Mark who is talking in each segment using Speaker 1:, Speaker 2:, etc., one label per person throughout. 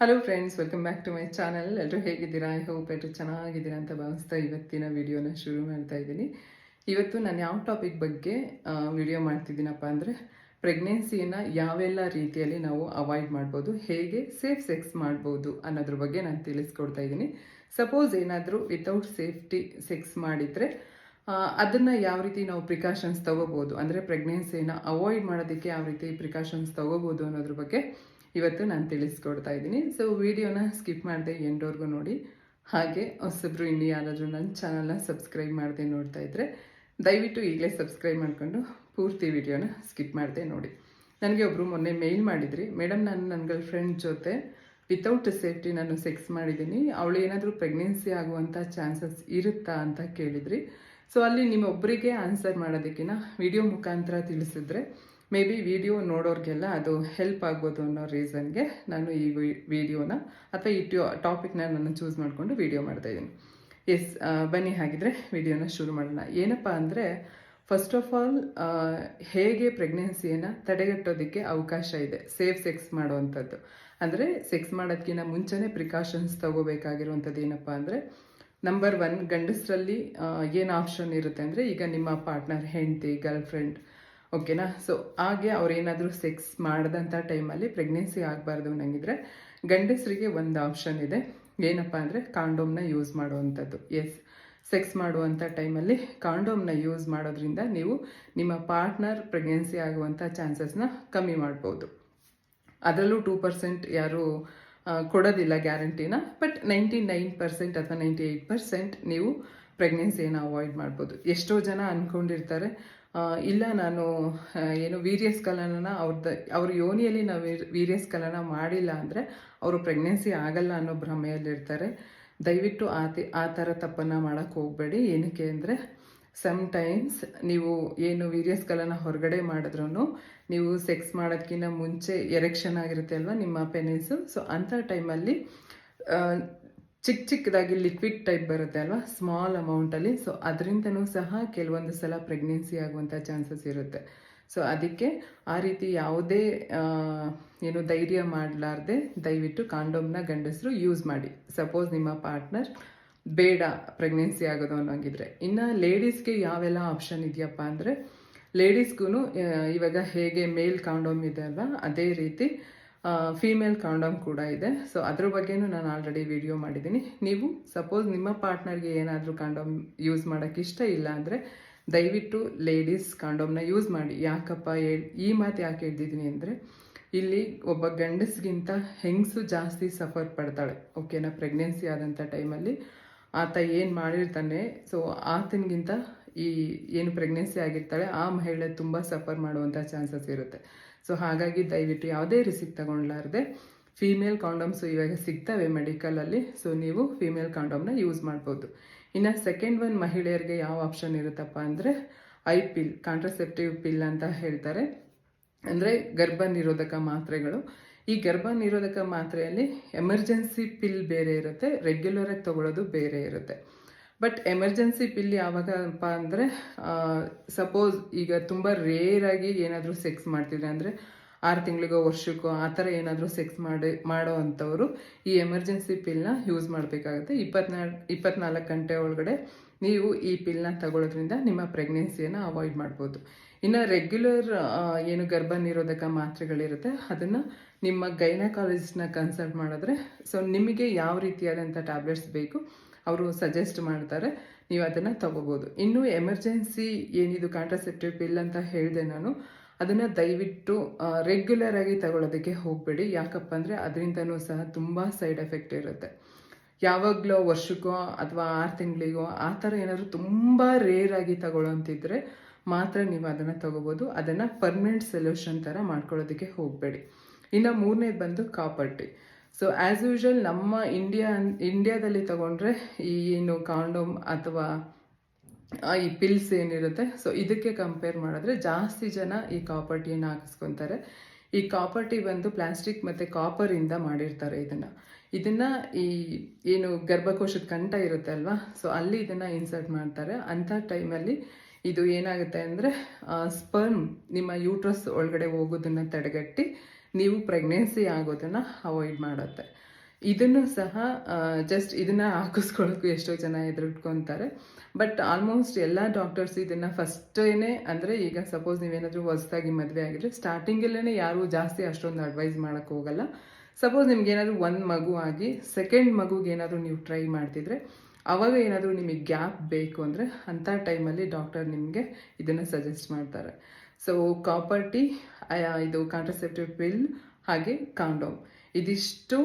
Speaker 1: Hello friends welcome back to my channel ಎಲ್ಲರೂ ಹೇಗಿದ್ದೀರಾ? I hope ಎಲ್ಲರೂ ಚೆನ್ನಾಗಿದ್ದೀರಾ ಅಂತ ಭಾವಿಸ್ತಾ ಇವತ್ತಿನ ವಿಡಿಯೋನ ಶುರು ಮಾಡ್ತಾ ಇದ್ದೀನಿ. ಇವತ್ತು ನಾನು ಯಾವ ಟಾಪಿಕ್ ಬಗ್ಗೆ ವಿಡಿಯೋ ಮಾಡ್ತಿದ್ದೀನಪ್ಪ ಅಂದರೆ ಪ್ರೆಗ್ನೆನ್ಸಿಯನ್ನು ಯಾವೆಲ್ಲ ರೀತಿಯಲ್ಲಿ ನಾವು ಅವಾಯ್ಡ್ ಮಾಡ್ಬೋದು, ಹೇಗೆ ಸೇಫ್ ಸೆಕ್ಸ್ ಮಾಡ್ಬೋದು ಅನ್ನೋದ್ರ ಬಗ್ಗೆ ನಾನು ತಿಳಿಸ್ಕೊಡ್ತಾ ಇದ್ದೀನಿ. ಸಪೋಸ್ ಏನಾದರೂ ವಿತೌಟ್ ಸೇಫ್ಟಿ ಸೆಕ್ಸ್ ಮಾಡಿದರೆ ಅದನ್ನು ಯಾವ ರೀತಿ ನಾವು ಪ್ರಿಕಾಷನ್ಸ್ ತೊಗೋಬೋದು, ಅಂದರೆ ಪ್ರೆಗ್ನೆನ್ಸಿನ ಅವಾಯ್ಡ್ ಮಾಡೋದಕ್ಕೆ ಯಾವ ರೀತಿ ಪ್ರಿಕಾಷನ್ಸ್ ತೊಗೋಬೋದು ಅನ್ನೋದ್ರ ಬಗ್ಗೆ ಇವತ್ತು ನಾನು ತಿಳಿಸ್ಕೊಡ್ತಾ ಇದ್ದೀನಿ. ಸೊ ವಿಡಿಯೋನ ಸ್ಕಿಪ್ ಮಾಡದೆ ಎಂಡೋರ್ಗೂ ನೋಡಿ. ಹಾಗೆ ಹೊಸಬ್ರು ಇನ್ನು ಯಾರಾದರೂ ನನ್ನ ಚಾನಲ್ನ ಸಬ್ಸ್ಕ್ರೈಬ್ ಮಾಡದೆ ನೋಡ್ತಾ ಇದ್ದರೆ ದಯವಿಟ್ಟು ಈಗಲೇ ಸಬ್ಸ್ಕ್ರೈಬ್ ಮಾಡಿಕೊಂಡು ಪೂರ್ತಿ ವಿಡಿಯೋನ ಸ್ಕಿಪ್ ಮಾಡದೆ ನೋಡಿ. ನನಗೆ ಒಬ್ಬರು ಮೊನ್ನೆ ಮೇಲ್ ಮಾಡಿದ್ರಿ. ಮೇಡಮ್ ನಾನು ನನ್ನ ಗರ್ಲ್ ಫ್ರೆಂಡ್ ಜೊತೆ ವಿತೌಟ್ ಸೇಫ್ಟಿ ನಾನು ಸೆಕ್ಸ್ ಮಾಡಿದ್ದೀನಿ. ಅವಳು ಏನಾದರೂ ಪ್ರೆಗ್ನೆನ್ಸಿ ಆಗುವಂಥ ಚಾನ್ಸಸ್ ಇರುತ್ತಾ ಅಂತ ಕೇಳಿದ್ರಿ. ಸೊ ಅಲ್ಲಿ ನಿಮ್ಮೊಬ್ಬರಿಗೆ ಆನ್ಸರ್ ಮಾಡೋದಕ್ಕಿಂತ ವಿಡಿಯೋ ಮುಖಾಂತರ ತಿಳಿಸಿದ್ರೆ ಮೇ ಬಿ ವಿಡಿಯೋ ನೋಡೋರಿಗೆಲ್ಲ ಅದು ಹೆಲ್ಪ್ ಆಗ್ಬೋದು ಅನ್ನೋ ರೀಸನ್ಗೆ ನಾನು ಈ ವಿಡಿಯೋನ ಅಥವಾ ಈ ಟಾಪಿಕ್ನ ನಾನು ಚೂಸ್ ಮಾಡಿಕೊಂಡು ವಿಡಿಯೋ ಮಾಡ್ತಾ ಇದ್ದೀನಿ. ಎಸ್ ಬನ್ನಿ ಹಾಗಿದ್ರೆ ವಿಡಿಯೋನ ಶುರು ಮಾಡೋಣ. ಏನಪ್ಪ ಅಂದರೆ ಫಸ್ಟ್ ಆಫ್ ಆಲ್ ಹೇಗೆ ಪ್ರೆಗ್ನೆನ್ಸಿಯನ್ನು ತಡೆಗಟ್ಟೋದಕ್ಕೆ ಅವಕಾಶ ಇದೆ? ಸೇಫ್ ಸೆಕ್ಸ್ ಮಾಡುವಂಥದ್ದು. ಅಂದರೆ ಸೆಕ್ಸ್ ಮಾಡೋದಕ್ಕಿಂತ ಮುಂಚೆನೇ ಪ್ರಿಕಾಷನ್ಸ್ ತಗೋಬೇಕಾಗಿರುವಂಥದ್ದು ಏನಪ್ಪ ಅಂದರೆ ನಂಬರ್ ಒನ್ ಗಂಡಸರಲ್ಲಿ ಏನು ಆಪ್ಷನ್ ಇರುತ್ತೆ ಅಂದರೆ, ಈಗ ನಿಮ್ಮ ಪಾರ್ಟ್ನರ್ ಹೆಂಡತಿ ಗರ್ಲ್ ಫ್ರೆಂಡ್ ಓಕೆನಾ ಸೊ ಹಾಗೆ ಅವ್ರೇನಾದರೂ ಸೆಕ್ಸ್ ಮಾಡಿದಂಥ ಟೈಮಲ್ಲಿ ಪ್ರೆಗ್ನೆನ್ಸಿ ಆಗಬಾರ್ದು ಅನ್ನಂಗಿದ್ರೆ ಗಂಡಸರಿಗೆ ಒಂದು ಆಪ್ಷನ್ ಇದೆ. ಏನಪ್ಪ ಅಂದರೆ ಕಾಂಡೋಮ್ನ ಯೂಸ್ ಮಾಡುವಂಥದ್ದು. ಎಸ್ ಸೆಕ್ಸ್ ಮಾಡುವಂಥ ಟೈಮಲ್ಲಿ ಕಾಂಡೋಮ್ನ ಯೂಸ್ ಮಾಡೋದ್ರಿಂದ ನೀವು ನಿಮ್ಮ ಪಾರ್ಟ್ನರ್ ಪ್ರೆಗ್ನೆನ್ಸಿ ಆಗುವಂಥ ಚಾನ್ಸಸ್ನ ಕಮ್ಮಿ ಮಾಡ್ಬೋದು. ಅದರಲ್ಲೂ ಟೂ ಪರ್ಸೆಂಟ್ ಯಾರು ಕೊಡೋದಿಲ್ಲ ಗ್ಯಾರಂಟಿನ ಬಟ್ ನೈಂಟಿ ನೈನ್ ಪರ್ಸೆಂಟ್ ಅಥವಾ ನೈಂಟಿ ಏಯ್ಟ್ ಪರ್ಸೆಂಟ್ ನೀವು ಪ್ರೆಗ್ನೆನ್ಸಿಯನ್ನು ಅವಾಯ್ಡ್ ಮಾಡ್ಬೋದು. ಎಷ್ಟೋ ಜನ ಅಂದ್ಕೊಂಡಿರ್ತಾರೆ ಇಲ್ಲ ನಾನು ಏನು ವೀರ್ಯಸ್ಖಲನ ಅವ್ರದ್ದು ಅವ್ರ ಯೋನಿಯಲ್ಲಿ ನಾವು ವೀರ್- ವೀರ್ಯಸ್ಖಲನ ಮಾಡಿಲ್ಲ ಅಂದರೆ ಅವರು ಪ್ರೆಗ್ನೆನ್ಸಿ ಆಗಲ್ಲ ಅನ್ನೋ ಭ್ರಮೆಯಲ್ಲಿರ್ತಾರೆ. ದಯವಿಟ್ಟು ಆತಿ ಆ ಥರ ತಪ್ಪನ್ನು ಮಾಡೋಕ್ಕೆ ಹೋಗಬೇಡಿ. ಏನಕ್ಕೆ ಅಂದರೆ ಸಮ್ಟೈಮ್ಸ್ ನೀವು ಏನು ವೀರ್ಯಸ್ಕಲನ ಹೊರಗಡೆ ಮಾಡಿದ್ರೂ ನೀವು ಸೆಕ್ಸ್ ಮಾಡೋಕ್ಕಿಂತ ಮುಂಚೆ ಎರೆಕ್ಷನ್ ಆಗಿರುತ್ತೆ ಅಲ್ವಾ ನಿಮ್ಮ ಪೆನಿಸು ಸೊ ಅಂಥ ಟೈಮಲ್ಲಿ ಚಿಕ್ಕ ಚಿಕ್ಕದಾಗಿ ಲಿಕ್ವಿಡ್ ಟೈಪ್ ಬರುತ್ತೆ ಅಲ್ವಾ? ಸ್ಮಾಲ್ ಅಮೌಂಟಲ್ಲಿ ಸೊ ಅದರಿಂದನೂ ಸಹ ಕೆಲವೊಂದು ಸಲ ಪ್ರೆಗ್ನೆನ್ಸಿ ಆಗುವಂಥ ಚಾನ್ಸಸ್ ಇರುತ್ತೆ. ಸೊ ಅದಕ್ಕೆ ಆ ರೀತಿ ಯಾವುದೇ ಏನು ಧೈರ್ಯ ಮಾಡಲಾರ್ದೆ ದಯವಿಟ್ಟು ಕಾಂಡೋಮ್ನ ಗಂಡಸರು ಯೂಸ್ ಮಾಡಿ. ಸಪೋಸ್ ನಿಮ್ಮ ಪಾರ್ಟ್ನರ್ ಬೇಡ ಪ್ರೆಗ್ನೆನ್ಸಿ ಆಗೋದು ಅನ್ನೋಂಗಿದ್ರೆ. ಇನ್ನು ಲೇಡೀಸ್ಗೆ ಯಾವೆಲ್ಲ ಆಪ್ಷನ್ ಇದೆಯಪ್ಪ ಅಂದರೆ ಲೇಡೀಸ್ಗೂ ಇವಾಗ ಹೇಗೆ ಮೇಲ್ ಕಾಂಡೋಮ್ ಇದೆ ಅಲ್ವಾ? ಅದೇ ರೀತಿ ಫೀಮೇಲ್ ಕಾಂಡಮ್ ಕೂಡ ಇದೆ. ಸೊ ಅದ್ರ ಬಗ್ಗೆನೂ ನಾನು ಆಲ್ರೆಡಿ ವಿಡಿಯೋ ಮಾಡಿದ್ದೀನಿ. ನೀವು ಸಪೋಸ್ ನಿಮ್ಮ ಪಾರ್ಟ್ನರ್ಗೆ ಏನಾದರೂ ಕಾಂಡೋಮ್ ಯೂಸ್ ಮಾಡೋಕ್ಕೆ ಇಷ್ಟ ಇಲ್ಲ ಅಂದರೆ, ದಯವಿಟ್ಟು ಲೇಡೀಸ್ ಕಾಂಡೋಮ್ನ ಯೂಸ್ ಮಾಡಿ. ಯಾಕಪ್ಪ ಈ ಮಾತು ಯಾಕೆ ಹೇಳ್ತಿದ್ದೀನಿ ಅಂದರೆ, ಇಲ್ಲಿ ಒಬ್ಬ ಗಂಡಸ್ಗಿಂತ ಹೆಂಗಸು ಜಾಸ್ತಿ ಸಫರ್ ಪಡ್ತಾಳೆ. ಓಕೆನಾ ಪ್ರೆಗ್ನೆನ್ಸಿ ಆದಂಥ ಟೈಮಲ್ಲಿ ಆತ ಏನು ಮಾಡಿರ್ತಾನೆ ಸೊ ಆತನಿಗಿಂತ ಈ, ಏನು ಪ್ರೆಗ್ನೆನ್ಸಿ ಆಗಿರ್ತಾಳೆ, ಆ ಮಹಿಳೆ ತುಂಬ ಸಫರ್ ಮಾಡುವಂಥ ಚಾನ್ಸಸ್ ಇರುತ್ತೆ. ಸೊ ಹಾಗಾಗಿ ದಯವಿಟ್ಟು ಯಾವುದೇ ರಿಸಿಕ್ ತಗೊಳ್ಲಾರ್ದೆ ಫೀಮೇಲ್ ಕಾಂಡಮ್ಸು ಇವಾಗ ಸಿಗ್ತವೆ ಮೆಡಿಕಲಲ್ಲಿ ಸೊ ನೀವು ಫೀಮೇಲ್ ಕಾಂಡಮ್ನ ಯೂಸ್ ಮಾಡ್ಬೋದು. ಇನ್ನು ಸೆಕೆಂಡ್ ಒನ್ ಮಹಿಳೆಯರಿಗೆ ಯಾವ ಆಪ್ಷನ್ ಇರುತ್ತಪ್ಪ ಅಂದರೆ ಐ ಪಿಲ್ ಕಾಂಟ್ರಸೆಪ್ಟಿವ್ ಪಿಲ್ ಅಂತ ಹೇಳ್ತಾರೆ. ಅಂದರೆ ಗರ್ಭ ನಿರೋಧಕ ಮಾತ್ರೆಗಳು. ಈ ಗರ್ಭ ನಿರೋಧಕ ಮಾತ್ರೆಯಲ್ಲಿ ಎಮರ್ಜೆನ್ಸಿ ಪಿಲ್ ಬೇರೆ ಇರುತ್ತೆ ರೆಗ್ಯುಲರಾಗಿ ತಗೊಳ್ಳೋದು ಬೇರೆ ಇರುತ್ತೆ. ಬಟ್ ಎಮರ್ಜೆನ್ಸಿ ಪಿಲ್ ಯಾವಾಗಪ್ಪ ಅಂದರೆ ಸಪೋಸ್ ಈಗ ತುಂಬ ರೇರಾಗಿ ಏನಾದರೂ ಸೆಕ್ಸ್ ಮಾಡ್ತಿದ್ರೆ ಅಂದರೆ ಆರು ತಿಂಗಳಿಗೋ, ವರ್ಷಕ್ಕೋ ಆ ಥರ ಏನಾದರೂ ಸೆಕ್ಸ್ ಮಾಡಿ, ಮಾಡೋ ಅಂಥವರು ಈ ಎಮರ್ಜೆನ್ಸಿ ಪಿಲ್ನ ಯೂಸ್ ಮಾಡಬೇಕಾಗುತ್ತೆ. ಇಪ್ಪತ್ನಾಲ್, ಇಪ್ಪತ್ನಾಲ್ಕು ಗಂಟೆ ಒಳಗಡೆ ನೀವು ಈ ಪಿಲ್ನ ತಗೊಳ್ಳೋದ್ರಿಂದ ನಿಮ್ಮ ಪ್ರೆಗ್ನೆನ್ಸಿಯನ್ನು ಅವಾಯ್ಡ್ ಮಾಡ್ಬೋದು. ಇನ್ನು ರೆಗ್ಯುಲರ್ ಏನು ಗರ್ಭ ನಿರೋಧಕ ಮಾತ್ರೆಗಳಿರುತ್ತೆ, ಅದನ್ನು ನಿಮ್ಮ ಗೈನಕಾಲಜಿಸ್ಟ್ನ ಕನ್ಸಲ್ಟ್ ಮಾಡಿದ್ರೆ ಸೊ ನಿಮಗೆ ಯಾವ ರೀತಿಯಾದಂಥ ಟ್ಯಾಬ್ಲೆಟ್ಸ್ ಬೇಕು, ಅವರು ಸಜೆಸ್ಟ್ ಮಾಡ್ತಾರೆ, ನೀವು ಅದನ್ನು ತಗೋಬೋದು. ಇನ್ನು ಎಮರ್ಜೆನ್ಸಿ ಏನಿದು ಕಾಂಟ್ರಾಸೆಪ್ಟಿವ್ ಪಿಲ್ ಅಂತ ಹೇಳಿದೆ ನಾನು, ಅದನ್ನು ದಯವಿಟ್ಟು ರೆಗ್ಯುಲರ್ ಆಗಿ ತಗೊಳ್ಳೋದಕ್ಕೆ ಹೋಗಬೇಡಿ. ಯಾಕಪ್ಪ ಅಂದರೆ ಅದರಿಂದನೂ ಸಹ ತುಂಬ ಸೈಡ್ ಎಫೆಕ್ಟ್ ಇರುತ್ತೆ. ಯಾವಾಗಲೋ ವರ್ಷಕ್ಕೋ ಅಥವಾ ಆರು ತಿಂಗಳಿಗೋ ಆ ಥರ ಏನಾದರೂ ತುಂಬ ರೇರ್ ಆಗಿ ತಗೊಳ್ಳೋಂತಿದ್ರೆ ಮಾತ್ರ ನೀವು ಅದನ್ನು ತಗೋಬೋದು. ಅದನ್ನು ಪರ್ಮನೆಂಟ್ ಸೊಲ್ಯೂಷನ್ ಥರ ಮಾಡ್ಕೊಳ್ಳೋದಕ್ಕೆ ಹೋಗಬೇಡಿ. ಇನ್ನು ಮೂರನೇದು ಬಂದು copper T so as usual ನಮ್ಮ ಇಂಡಿಯಾ ಇಂಡಿಯಾದಲ್ಲಿ ತಗೊಂಡ್ರೆ ಈ ಏನು ಕಾಂಡೋಮ್ ಅಥವಾ ಈ ಪಿಲ್ಸ್ ಏನಿರುತ್ತೆ ಸೊ ಇದಕ್ಕೆ ಕಂಪೇರ್ ಮಾಡಿದ್ರೆ ಜಾಸ್ತಿ ಜನ ಈ ಕಾಪರ್ಟಿಯನ್ನು ಹಾಕಿಸ್ಕೊತಾರೆ. ಈ ಕಾಪರ್ಟಿ ಬಂದು ಪ್ಲಾಸ್ಟಿಕ್ ಮತ್ತು ಕಾಪರಿಂದ ಮಾಡಿರ್ತಾರೆ ಇದನ್ನು. ಇದನ್ನು ಈ ಏನು ಗರ್ಭಕೋಶದ ಕಂಠ ಇರುತ್ತೆ ಅಲ್ವಾ? ಸೊ ಅಲ್ಲಿ ಇದನ್ನು ಇನ್ಸರ್ಟ್ ಮಾಡ್ತಾರೆ. ಅಂಥ ಟೈಮಲ್ಲಿ ಇದು ಏನಾಗುತ್ತೆ ಅಂದರೆ ಸ್ಪರ್ಮ್ ನಿಮ್ಮ ಯೂಟ್ರಸ್ ಒಳಗಡೆ ಹೋಗೋದನ್ನು ತಡೆಗಟ್ಟಿ ನೀವು ಪ್ರೆಗ್ನೆನ್ಸಿ ಆಗೋದನ್ನು ಅವಾಯ್ಡ್ ಮಾಡುತ್ತೆ. ಇದನ್ನು ಸಹ ಜಸ್ಟ್ ಇದನ್ನು ಹಾಕಿಸ್ಕೊಳ್ಳೋಕ್ಕೂ ಎಷ್ಟೋ ಜನ ಎದುರಿಟ್ಕೊತಾರೆ ಬಟ್ ಆಲ್ಮೋಸ್ಟ್ ಎಲ್ಲ ಡಾಕ್ಟರ್ಸ್ ಇದನ್ನು ಫಸ್ಟೇನೆ ಅಂದರೆ ಈಗ ಸಪೋಸ್ ನೀವೇನಾದರೂ ಹೊಸದಾಗಿ ಮದುವೆ ಆಗಿದ್ರೆ ಸ್ಟಾರ್ಟಿಂಗಲ್ಲೇ ಯಾರೂ ಜಾಸ್ತಿ ಅಷ್ಟೊಂದು ಅಡ್ವೈಸ್ ಮಾಡೋಕ್ಕೆ ಹೋಗಲ್ಲ. ಸಪೋಸ್ ನಿಮ್ಗೆ ಒಂದು ಮಗು ಆಗಿ ಸೆಕೆಂಡ್ ಮಗುಗೆ ಏನಾದರೂ ನೀವು ಟ್ರೈ ಮಾಡ್ತಿದ್ರೆ, ಅವಾಗ ಏನಾದರೂ ನಿಮಗೆ ಗ್ಯಾಪ್ ಬೇಕು ಅಂದರೆ ಅಂಥ ಟೈಮಲ್ಲಿ ಡಾಕ್ಟರ್ ನಿಮಗೆ ಇದನ್ನು ಸಜೆಸ್ಟ್ ಮಾಡ್ತಾರೆ. ಸೊ ಕಾಪರ್ಟಿ ಇದು ಕಾಂಟ್ರಸೆಪ್ಟಿವ್ ಪಿಲ್ ಹಾಗೆ ಕಾಂಡೋಮ್ ಇದಿಷ್ಟು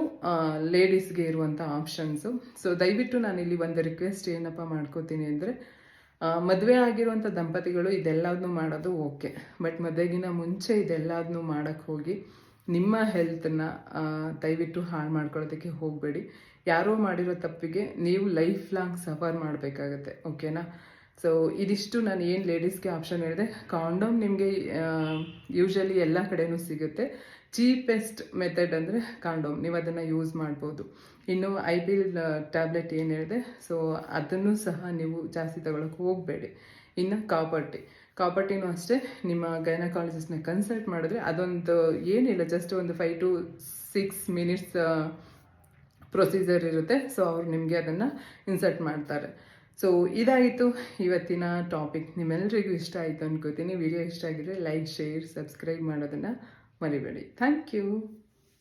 Speaker 1: ಲೇಡೀಸ್ಗೆ ಇರುವಂಥ ಆಪ್ಷನ್ಸು ಸೊ ದಯವಿಟ್ಟು ನಾನಿಲ್ಲಿ ಒಂದು ರಿಕ್ವೆಸ್ಟ್ ಏನಪ್ಪ ಮಾಡ್ಕೋತೀನಿ ಅಂದರೆ ಮದುವೆ ಆಗಿರುವಂಥ ದಂಪತಿಗಳು ಇದೆಲ್ಲದನ್ನು ಮಾಡೋದು ಓಕೆ. ಬಟ್ ಮದುವೆಗಿನ ಮುಂಚೆ ಇದೆಲ್ಲದನ್ನು ಮಾಡೋಕ್ಕೆ ಹೋಗಿ ನಿಮ್ಮ ಹೆಲ್ತನ್ನ ದಯವಿಟ್ಟು ಹಾಳು ಮಾಡ್ಕೊಳ್ಳೋದಕ್ಕೆ ಹೋಗಬೇಡಿ. ಯಾರೋ ಮಾಡಿರೋ ತಪ್ಪಿಗೆ ನೀವು ಲೈಫ್ ಲಾಂಗ್ ಸಫರ್ ಮಾಡಬೇಕಾಗತ್ತೆ ಓಕೆನಾ ಸೊ ಇದಿಷ್ಟು ನಾನು ಏನು ಲೇಡೀಸ್ಗೆ ಆಪ್ಷನ್ ಹೇಳಿದೆ. ಕಾಂಡೋಮ್ ನಿಮಗೆ ಯೂಶಲಿ ಎಲ್ಲ ಕಡೆನೂ ಸಿಗುತ್ತೆ. ಚೀಪೆಸ್ಟ್ ಮೆಥಡ್ ಅಂದರೆ ಕಾಂಡೋಮ್ ನೀವು ಅದನ್ನು ಯೂಸ್ ಮಾಡ್ಬೋದು. ಇನ್ನು ಐ ಬಿಲ್ ಟ್ಯಾಬ್ಲೆಟ್ ಏನು ಹೇಳಿದೆ. ಸೊ ಅದನ್ನು ಸಹ ನೀವು ಜಾಸ್ತಿ ತಗೊಳಕ್ಕೆ ಹೋಗಬೇಡಿ. ಇನ್ನು ಕಾಪರ್ಟಿ ಕಾಪರ್ಟಿನೂ ಅಷ್ಟೇ. ನಿಮ್ಮ ಗೈನಕಾಲಜಿಸ್ಟ್ನ ಕನ್ಸಲ್ಟ್ ಮಾಡಿದ್ರೆ ಅದೊಂದು ಏನಿಲ್ಲ ಜಸ್ಟ್ ಒಂದು five to six minutes procedure ಇರುತ್ತೆ. ಸೊ ಅವ್ರು ನಿಮಗೆ ಅದನ್ನು ಇನ್ಸರ್ಟ್ ಮಾಡ್ತಾರೆ. ಸೊ ಇದಾಯಿತು ಇವತ್ತಿನ ಟಾಪಿಕ್ ನಿಮ್ಮೆಲ್ಲರಿಗೂ ಇಷ್ಟ ಆಯಿತು ಅನ್ಕೋತೀನಿ. ವಿಡಿಯೋ ಇಷ್ಟ ಆಗಿದ್ರೆ ಲೈಕ್ ಶೇರ್ ಸಬ್ಸ್ಕ್ರೈಬ್ ಮಾಡೋದನ್ನು ಮರಿಬೇಡಿ. Thank you